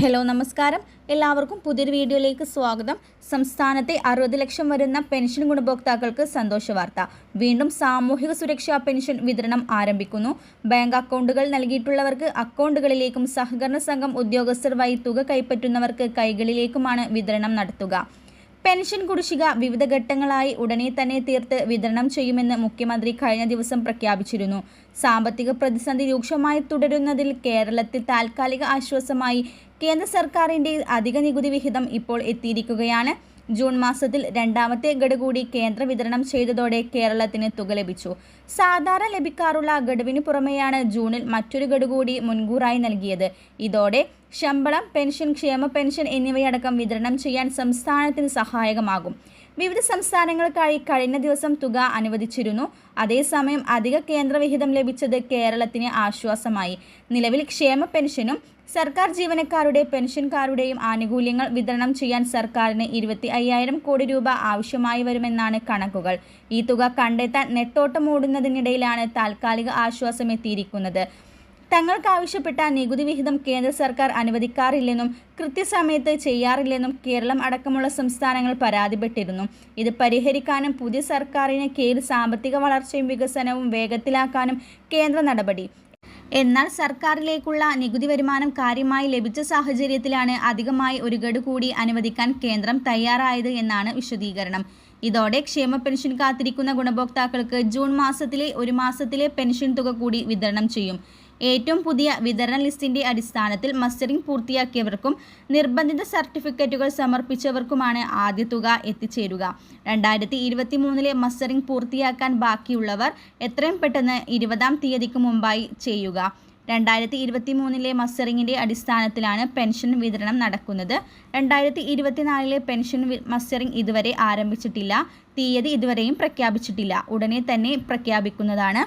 Hello നമസ്കാരം. എല്ലാവർക്കും പുതിയൊരു വീഡിയോയിലേക്ക് സ്വാഗതം. സംസ്ഥാനത്തെ അറുപത് ലക്ഷം വരുന്ന പെൻഷൻ ഗുണഭോക്താക്കൾക്ക് സന്തോഷ വാർത്ത. വീണ്ടും സാമൂഹിക സുരക്ഷാ പെൻഷൻ വിതരണം ആരംഭിക്കുന്നു. ബാങ്ക് അക്കൗണ്ടുകൾ നൽകിയിട്ടുള്ളവർക്ക് അക്കൗണ്ടുകളിലേക്കും സഹകരണ സംഘം ഉദ്യോഗസ്ഥർ വഴി തുക കൈപ്പറ്റുന്നവർക്ക് കൈകളിലേക്കുമാണ് വിതരണം നടത്തുക. പെൻഷൻ കുടിശ്ശിക വിവിധ ഘട്ടങ്ങളായി ഉടനെ തന്നെ തീർത്ത് വിതരണം ചെയ്യുമെന്ന് മുഖ്യമന്ത്രി കഴിഞ്ഞ ദിവസം പ്രഖ്യാപിച്ചിരുന്നു. സാമ്പത്തിക പ്രതിസന്ധി രൂക്ഷമായി തുടരുന്നതിൽ കേരളത്തിൽ താൽക്കാലിക ആശ്വാസമായി കേന്ദ്ര സർക്കാരിന്റെ അധിക നികുതി വിഹിതം ഇപ്പോൾ എത്തിയിരിക്കുകയാണ്. ജൂൺ മാസത്തിൽ രണ്ടാമത്തെ ഗഡു കൂടി കേന്ദ്ര വിതരണം ചെയ്തതോടെ കേരളത്തിന് തുക ലഭിച്ചു. സാധാരണ ലഭിക്കാറുള്ള ഗഡുവിന് പുറമെയാണ് ജൂണിൽ മറ്റൊരു ഗഡു കൂടി മുൻകൂറായി നൽകിയത്. ഇതോടെ ശമ്പളം പെൻഷൻ ക്ഷേമ പെൻഷൻ എന്നിവയടക്കം വിതരണം ചെയ്യാൻ സംസ്ഥാനത്തിന് സഹായകമാകും. വിവിധ സംസ്ഥാനങ്ങൾക്കായി കഴിഞ്ഞ ദിവസം തുക അനുവദിച്ചിരുന്നു. അതേസമയം അധിക കേന്ദ്രവിഹിതം ലഭിച്ചത് കേരളത്തിന് ആശ്വാസമായി. നിലവിൽ ക്ഷേമ പെൻഷനും സർക്കാർ ജീവനക്കാരുടെ പെൻഷൻകാരുടെയും ആനുകൂല്യങ്ങൾ വിതരണം ചെയ്യാൻ സർക്കാരിന് ഇരുപത്തി അയ്യായിരം കോടി രൂപ ആവശ്യമായി വരുമെന്നാണ് കണക്കുകൾ. ഈ തുക കണ്ടെത്താൻ നെട്ടോട്ടം ഓടുന്നതിനിടയിലാണ് താൽക്കാലിക ആശ്വാസം എത്തിയിരിക്കുന്നത് തങ്ങൾക്കാവശ്യപ്പെട്ട നികുതി വിഹിതം കേന്ദ്ര സർക്കാർ അനുവദിക്കാറില്ലെന്നും കൃത്യസമയത്ത് ചെയ്യാറില്ലെന്നും കേരളം അടക്കമുള്ള സംസ്ഥാനങ്ങൾ പരാതിപ്പെട്ടിരുന്നു. ഇത് പരിഹരിക്കാനും പുതിയ സർക്കാരിന് കീഴിൽ സാമ്പത്തിക വളർച്ചയും വികസനവും വേഗത്തിലാക്കാനും കേന്ദ്ര നടപടി. എന്നാൽ സർക്കാരിലേക്കുള്ള നികുതി വരുമാനം കാര്യമായി ലഭിച്ച സാഹചര്യത്തിലാണ് അധികമായി ഒരു ഗഡു കൂടി അനുവദിക്കാൻ കേന്ദ്രം തയ്യാറായത് എന്നാണ് വിശദീകരണം. ഇതോടെ ക്ഷേമ പെൻഷൻ കാത്തിരിക്കുന്ന ഗുണഭോക്താക്കൾക്ക് ജൂൺ മാസത്തിലെ ഒരു മാസത്തിലെ പെൻഷൻ തുക കൂടി വിതരണം ചെയ്യും. ഏറ്റവും പുതിയ വിതരണ ലിസ്റ്റിന്റെ അടിസ്ഥാനത്തിൽ മസ്റ്ററിംഗ് പൂർത്തിയാക്കിയവർക്കും നിർബന്ധിത സർട്ടിഫിക്കറ്റുകൾ സമർപ്പിച്ചവർക്കുമാണ് ആദ്യ തുക എത്തിച്ചേരുക. രണ്ടായിരത്തി ഇരുപത്തി മൂന്നിലെ മസ്റ്ററിംഗ് പൂർത്തിയാക്കാൻ ബാക്കിയുള്ളവർ എത്രയും പെട്ടെന്ന് ഇരുപതാം തീയതിക്ക് മുമ്പായി ചെയ്യുക. രണ്ടായിരത്തി ഇരുപത്തി മൂന്നിലെ മസ്റ്ററിങ്ങിന്റെ അടിസ്ഥാനത്തിലാണ് പെൻഷൻ വിതരണം നടക്കുന്നത്. രണ്ടായിരത്തി ഇരുപത്തിനാലിലെ പെൻഷൻ മസ്റ്ററിംഗ് ഇതുവരെ ആരംഭിച്ചിട്ടില്ല. തീയതി ഇതുവരെയും പ്രഖ്യാപിച്ചിട്ടില്ല. ഉടനെ തന്നെ പ്രഖ്യാപിക്കുന്നതാണ്.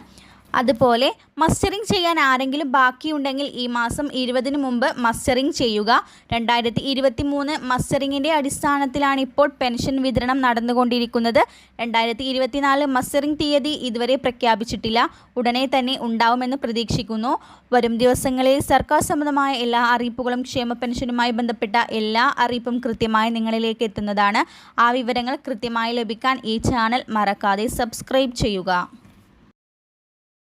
അതുപോലെ മസ്റ്ററിംഗ് ചെയ്യാൻ ആരെങ്കിലും ബാക്കിയുണ്ടെങ്കിൽ ഈ മാസം ഇരുപതിന് മുമ്പ് മസ്റ്ററിംഗ് ചെയ്യുക. രണ്ടായിരത്തി ഇരുപത്തി മൂന്ന് മസ്റ്ററിങ്ങിന്റെ അടിസ്ഥാനത്തിലാണ് ഇപ്പോൾ പെൻഷൻ വിതരണം നടന്നുകൊണ്ടിരിക്കുന്നത്. രണ്ടായിരത്തി ഇരുപത്തിനാല് മസ്റ്ററിംഗ് തീയതി ഇതുവരെ പ്രഖ്യാപിച്ചിട്ടില്ല. ഉടനെ തന്നെ ഉണ്ടാവുമെന്ന് പ്രതീക്ഷിക്കുന്നു. വരും ദിവസങ്ങളിൽ സർക്കാർ സംബന്ധമായ എല്ലാ അറിയിപ്പുകളും ക്ഷേമ പെൻഷനുമായി ബന്ധപ്പെട്ട എല്ലാ അറിയിപ്പും കൃത്യമായി നിങ്ങളിലേക്ക് എത്തുന്നതാണ്. ആ വിവരങ്ങൾ കൃത്യമായി ലഭിക്കാൻ ഈ ചാനൽ മറക്കാതെ സബ്സ്ക്രൈബ് ചെയ്യുക.